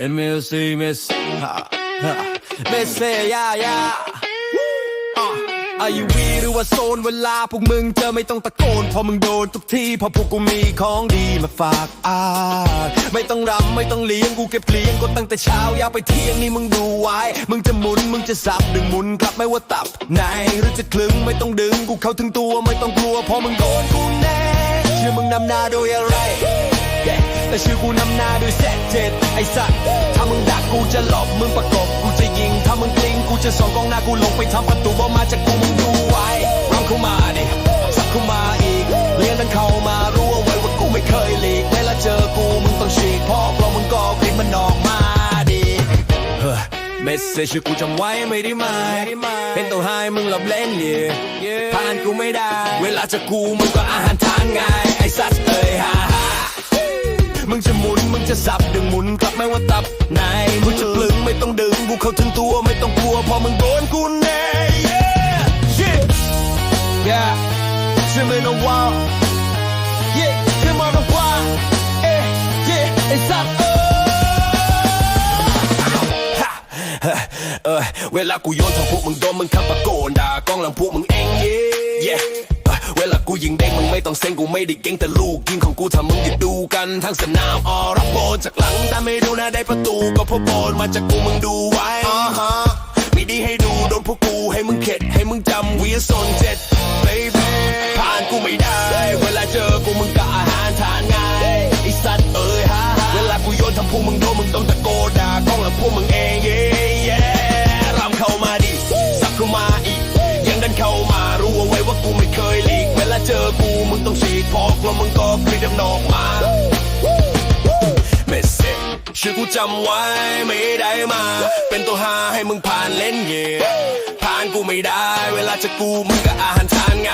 MLC Miss ha, ha. Miss say yeah yeah อายุวีหรือว่าโซนเวลาพวกมึงเจอไม่ต้องตะโกนพอมึงโดนทุกที่พอพวกกูมีของดีมาฝากอาไม่ต้องรำไม่ต้องเลี้ยงกูเก็บเลี้ยงก็ตั้งแต่เช้ายาวไปเที่ยงนี่มึงดูไว้ มึงจะหมุนมึงจะสับดึงหมุนกลับไม่ว่าตับไหนหรือจะคลึงไม่ต้องดึงกูเข้าถึงตัวไม่ต้องกลัวพอมึงโดนกูแน่เชื่อมึงนำหน้าโดยอะไร แต่ชื่อกูนำหน้าด้วยแซดเจ็ดไอสัตว์ถ้ามึงดักกูจะหลบมึงประกบกูจะยิง ถ้ามึงกลิ้งกูจะส่องกองหน้ากูลงไปทำประตูบอลมาจากกูมึงดูไว้ร้องเข้ามาดิสักเข้ามาอีกเลี้ยงนั้นเข้ามารู้เอาไว้ว่ากูไม่เคยหลีกเวลาเจอกูมึงต้องฉีกเพราะเพราะมึงก็กลิ่นมันออกมาดิเฮ้อเมสเซจชื่อกูจำไว้ไม่ได้ไหมเป็นตัวให้มึงหลับเล่นเย่ผ่านกูไม่ได้ เวลาจะกูมึงก็อาหารทางไงไอสัตว์เอ้ยฮ่าฮ่า มึงจะหมุนมึงจะสับดึงหมุนกลับไม่ว่าตับไหนมึงจะกลึงไม่ต้องดึงกูเข้าถึงตัวไม่ต้องกลัวเพอมึงโดนกูแน่ yeah shit yeah ชื่อไม่นว่า yeah ชื่อมาบอกว่าเอ๊ะ yeah ไอ้สัตว์เออเออเวลากูโยนทางพวกมึงโดนมึงขับตะโกนด่ากล้องหลังพวกมึงเองเย่ เวลากูยิงเด้งมึงไม่ต้องเซ็งกูไม่ได้เก่งแต่ลูกยิงของกูทำมึงหยุดดูกันทั้งสนามออรับโบนจากหลังแต่ไม่ดูนะได้ประตูก็เพราะบอลมาจากกูมึงดูไว้อ่าฮะมีดีให้ดูโดนพวกกูให้มึงเข็ดให้มึงจำวีโซนเจ็ด baby ผ่านกูไม่ได้ เวลาเจอกูมึงก็อาหารทานง่ายไอสัตว์เอ้ยฮ่าฮ่าเวลากูโยนทำพวกมึงโดนมึงต้องตะโกนด่ากล้องหลังพวกมึงเองเย่เย่รำเข้ามาดิสับเข้ามา มึงก็กรีดดำนออกมาเมสเซจชื่อกูจำไว้ไม่ได้มา เป็นตัวหาให้มึงผ่านเล่นเย่ผ่านกูไม่ได้ เวลาจะกูมึงก็อาหารทานง่าย